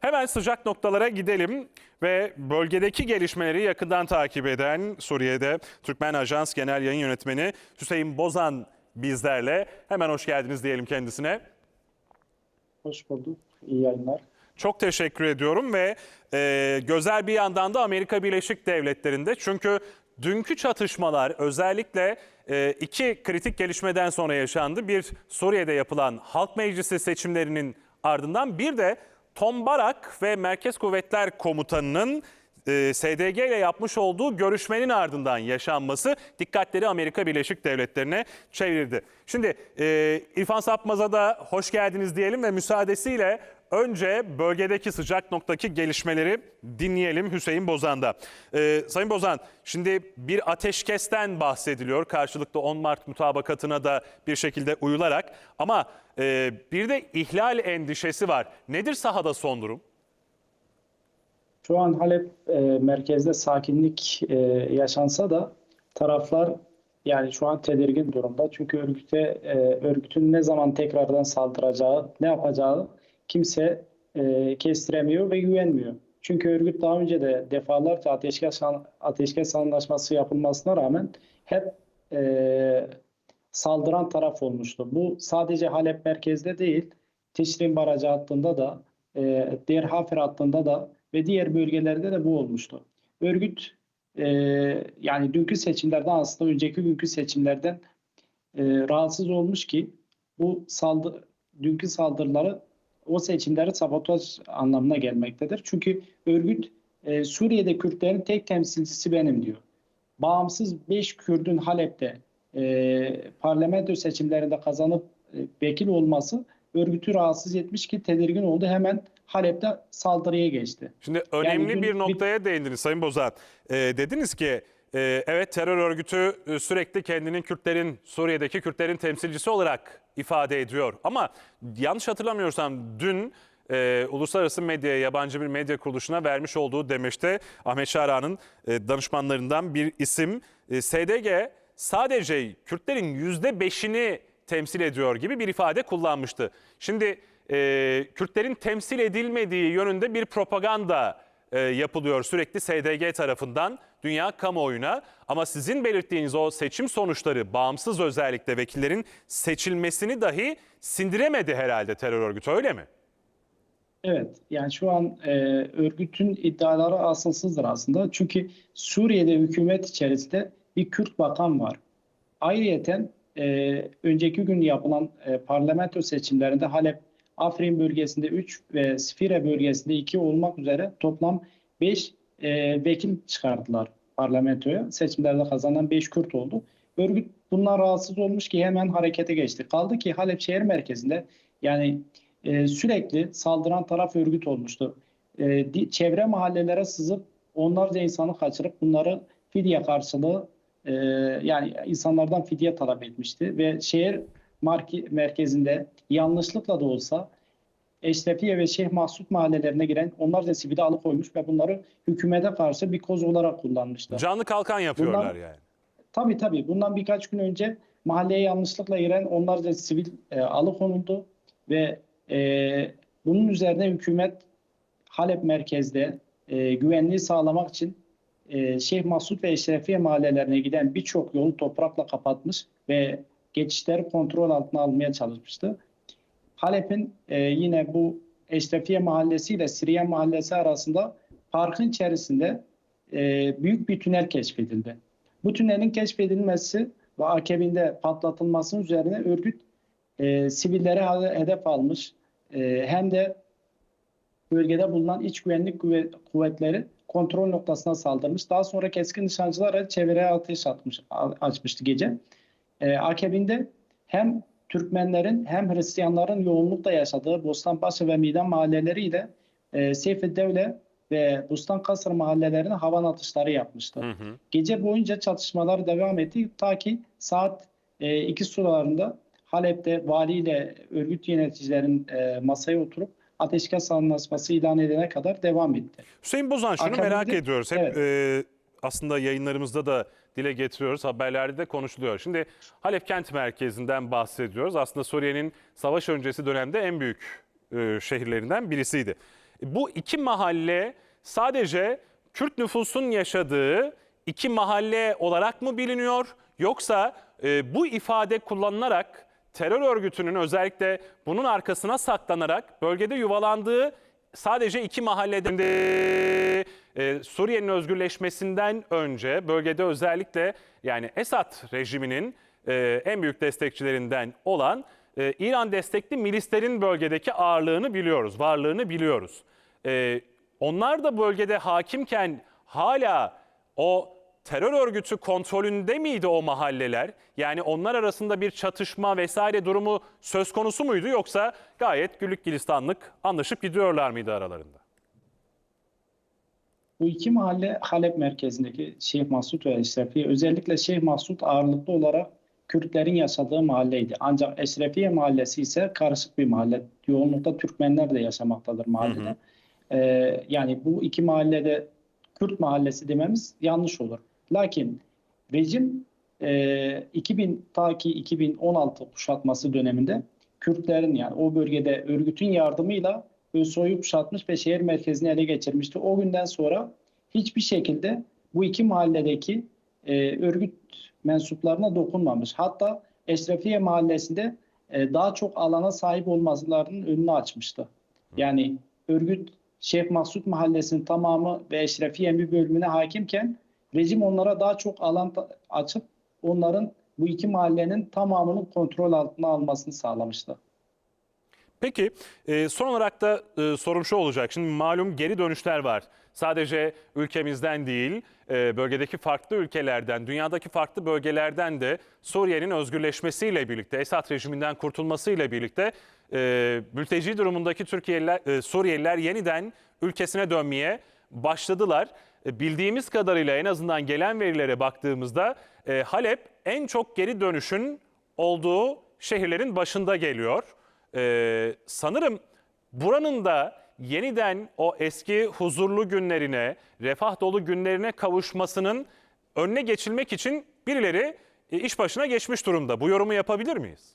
Hemen sıcak noktalara gidelim ve bölgedeki gelişmeleri yakından takip eden Suriye'de Türkmen Ajans Genel Yayın Yönetmeni Hüseyin Bozan bizlerle. Hemen hoş geldiniz diyelim kendisine. Hoş bulduk. İyi yayınlar. Çok teşekkür ediyorum ve e, gözel bir yandan da Amerika Birleşik Devletleri'nde çünkü dünkü çatışmalar özellikle e, iki kritik gelişmeden sonra yaşandı. Bir Suriye'de yapılan Halk Meclisi seçimlerinin ardından bir de Tom Barak ve Merkez Kuvvetler Komutanı'nın e, SDG ile yapmış olduğu görüşmenin ardından yaşanması dikkatleri Amerika Birleşik Devletleri'ne çevirdi. Şimdi e, İrfan Sapmaz'a da hoş geldiniz diyelim ve müsaadesiyle önce bölgedeki sıcak noktaki gelişmeleri dinleyelim Hüseyin Bozan'da. E, Sayın Bozan şimdi bir ateşkesten bahsediliyor karşılıklı 10 Mart mutabakatına da bir şekilde uyularak ama e, bir de ihlal endişesi var. Nedir sahada son durum? Şu an Halep e, merkezde sakinlik e, yaşansa da taraflar yani şu an tedirgin durumda. Çünkü örgüte e, örgütün ne zaman tekrardan saldıracağı, ne yapacağı kimse e, kestiremiyor ve güvenmiyor. Çünkü örgüt daha önce de defalarca ateşkes, ateşkes anlaşması yapılmasına rağmen hep e, saldıran taraf olmuştu. Bu sadece Halep merkezde değil, Tişrin Barajı hattında da, e, Deir Hafer hattında da ve diğer bölgelerde de bu olmuştu. Örgüt e, yani dünkü seçimlerden aslında önceki günkü seçimlerden e, rahatsız olmuş ki bu saldı, dünkü saldırıları o seçimleri sabotaj anlamına gelmektedir. Çünkü örgüt e, Suriye'de Kürtlerin tek temsilcisi benim diyor. Bağımsız 5 Kürdün Halep'te e, parlamento seçimlerinde kazanıp e, vekil olması örgütü rahatsız etmiş ki tedirgin oldu. Hemen Halep'te saldırıya geçti. Şimdi önemli dün bir noktaya değindiniz Sayın Bozan. Ee, dediniz ki e, evet terör örgütü e, sürekli kendinin Kürtlerin, Suriye'deki Kürtlerin temsilcisi olarak ifade ediyor. Ama yanlış hatırlamıyorsam dün e, uluslararası medyaya, yabancı bir medya kuruluşuna vermiş olduğu demeçte Ahmet Şara'nın e, danışmanlarından bir isim e, SDG sadece Kürtlerin %5'ini temsil ediyor gibi bir ifade kullanmıştı. Şimdi e, Kürtlerin temsil edilmediği yönünde bir propaganda e, yapılıyor sürekli SDG tarafından dünya kamuoyuna. Ama sizin belirttiğiniz o seçim sonuçları bağımsız özellikle vekillerin seçilmesini dahi sindiremedi herhalde terör örgütü öyle mi? Evet, yani şu an e, örgütün iddiaları asılsızdır aslında. Çünkü Suriye'de hükümet içerisinde bir Kürt bakan var. Ayrıyeten e, önceki gün yapılan e, parlamento seçimlerinde Halep, Afrin bölgesinde 3 ve Sfire bölgesinde 2 olmak üzere toplam 5 e, vekil çıkardılar parlamentoya. Seçimlerde kazanan 5 Kürt oldu. Örgüt bundan rahatsız olmuş ki hemen harekete geçti. Kaldı ki Halep şehir merkezinde yani e, sürekli saldıran taraf örgüt olmuştu. E, di- çevre mahallelere sızıp onlarca insanı kaçırıp bunları fidye karşılığı e, yani insanlardan fidye talep etmişti ve şehir marki, merkezinde yanlışlıkla da olsa Eşrefiye ve Şeyh Mahsut mahallelerine giren onlarca sivili alıkoymuş ve bunları hükümete karşı bir koz olarak kullanmışlar. Canlı kalkan yapıyorlar Bunlar- yani. Tabii tabii. Bundan birkaç gün önce mahalleye yanlışlıkla giren onlarca sivil e, alıkonuldu ve e, bunun üzerine hükümet Halep merkezde e, güvenliği sağlamak için e, Şeyh Masud ve Eşrefiye mahallelerine giden birçok yolu toprakla kapatmış ve geçişleri kontrol altına almaya çalışmıştı. Halep'in e, yine bu Eşrefiye mahallesi ile Siriye mahallesi arasında parkın içerisinde e, büyük bir tünel keşfedildi. Bu tünelin keşfedilmesi ve akabinde patlatılması üzerine örgüt e, sivilleri hade- hedef almış. E, hem de bölgede bulunan iç güvenlik kuvve- kuvvetleri kontrol noktasına saldırmış. Daha sonra keskin nişancılarla çevreye ateş atmış, açmıştı gece. E, akabinde hem Türkmenlerin hem Hristiyanların yoğunlukla yaşadığı Bostanbaşı ve Midan mahalleleriyle e, Seyfi Devle ve Bustan Kasır mahallelerine havan atışları yapmıştı. Hı hı. Gece boyunca çatışmalar devam etti ta ki saat 2 sularında Halep'te valiyle örgüt yöneticilerin e, masaya oturup ateşkes anlaşması ilan edene kadar devam etti. Hüseyin Bozan şunu Akabinde- merak ediyoruz. Hep Evet. e, aslında yayınlarımızda da dile getiriyoruz, haberlerde de konuşuluyor. Şimdi Halep kent merkezinden bahsediyoruz. Aslında Suriye'nin savaş öncesi dönemde en büyük e, şehirlerinden birisiydi. Bu iki mahalle sadece Kürt nüfusun yaşadığı iki mahalle olarak mı biliniyor? Yoksa e, bu ifade kullanılarak terör örgütünün özellikle bunun arkasına saklanarak bölgede yuvalandığı sadece iki mahallede de, e, Suriye'nin özgürleşmesinden önce bölgede özellikle yani Esad rejiminin e, en büyük destekçilerinden olan e, İran destekli milislerin bölgedeki ağırlığını biliyoruz, varlığını biliyoruz. E, onlar da bölgede hakimken hala o terör örgütü kontrolünde miydi o mahalleler? Yani onlar arasında bir çatışma vesaire durumu söz konusu muydu yoksa gayet güllük gülistanlık anlaşıp gidiyorlar mıydı aralarında? Bu iki mahalle Halep merkezindeki Şeyh Masud ve Eşrefiye özellikle Şeyh Masud ağırlıklı olarak Kürtlerin yaşadığı mahalleydi. Ancak Eşrefiye mahallesi ise karışık bir mahalle. Yoğunlukta Türkmenler de yaşamaktadır mahallede. Ee, yani bu iki mahallede Kürt mahallesi dememiz yanlış olur. Lakin rejim e, 2000 ta ki 2016 kuşatması döneminde Kürtlerin yani o bölgede örgütün yardımıyla Özsoy'u kuşatmış ve şehir merkezini ele geçirmişti. O günden sonra hiçbir şekilde bu iki mahalledeki e, örgüt mensuplarına dokunmamış. Hatta Eşrefiye mahallesinde e, daha çok alana sahip olmalarının önünü açmıştı. Yani örgüt Şeyh Maksut mahallesinin tamamı ve Eşrefiye bir bölümüne hakimken rejim onlara daha çok alan açıp onların bu iki mahallenin tamamının kontrol altına almasını sağlamıştı. Peki e, son olarak da e, sorum şu olacak. Şimdi malum geri dönüşler var. Sadece ülkemizden değil, e, bölgedeki farklı ülkelerden, dünyadaki farklı bölgelerden de Suriye'nin özgürleşmesiyle birlikte, Esad rejiminden kurtulmasıyla birlikte mülteci durumundaki Türkiye'liler, Suriyeliler yeniden ülkesine dönmeye başladılar. Bildiğimiz kadarıyla en azından gelen verilere baktığımızda Halep en çok geri dönüşün olduğu şehirlerin başında geliyor. Ee, sanırım buranın da yeniden o eski huzurlu günlerine, refah dolu günlerine kavuşmasının önüne geçilmek için birileri e, iş başına geçmiş durumda. Bu yorumu yapabilir miyiz?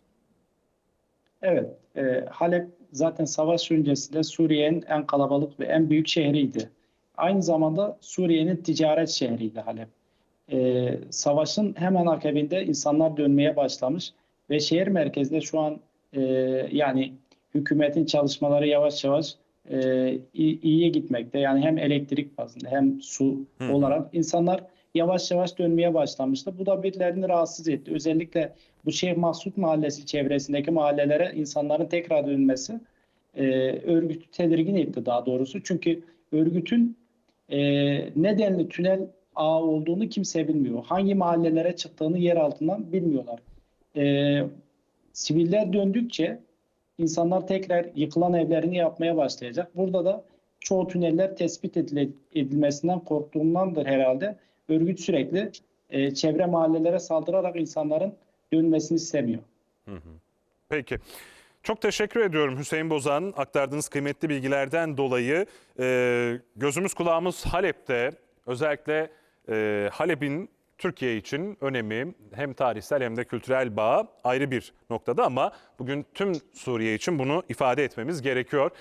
Evet, e, Halep zaten savaş öncesinde Suriye'nin en kalabalık ve en büyük şehriydi. Aynı zamanda Suriye'nin ticaret şehriydi Halep. E, savaşın hemen akabinde insanlar dönmeye başlamış ve şehir merkezinde şu an e, yani hükümetin çalışmaları yavaş yavaş e, iyi- iyiye gitmekte. Yani hem elektrik bazında hem su olarak insanlar yavaş yavaş dönmeye başlamıştı. Bu da birilerini rahatsız etti. Özellikle bu Şeyh Mahsud Mahallesi çevresindeki mahallelere insanların tekrar dönmesi e, örgütü tedirgin etti daha doğrusu. Çünkü örgütün e, nedenli tünel ağı olduğunu kimse bilmiyor. Hangi mahallelere çıktığını yer altından bilmiyorlar. E, siviller döndükçe insanlar tekrar yıkılan evlerini yapmaya başlayacak. Burada da çoğu tüneller tespit edilmesinden korktuğundandır herhalde. Örgüt sürekli e, çevre mahallelere saldırarak insanların dönmesini istemiyor. Peki. Çok teşekkür ediyorum Hüseyin Bozan. Aktardığınız kıymetli bilgilerden dolayı e, gözümüz kulağımız Halep'te. Özellikle e, Halep'in Türkiye için önemi hem tarihsel hem de kültürel bağı ayrı bir noktada ama bugün tüm Suriye için bunu ifade etmemiz gerekiyor.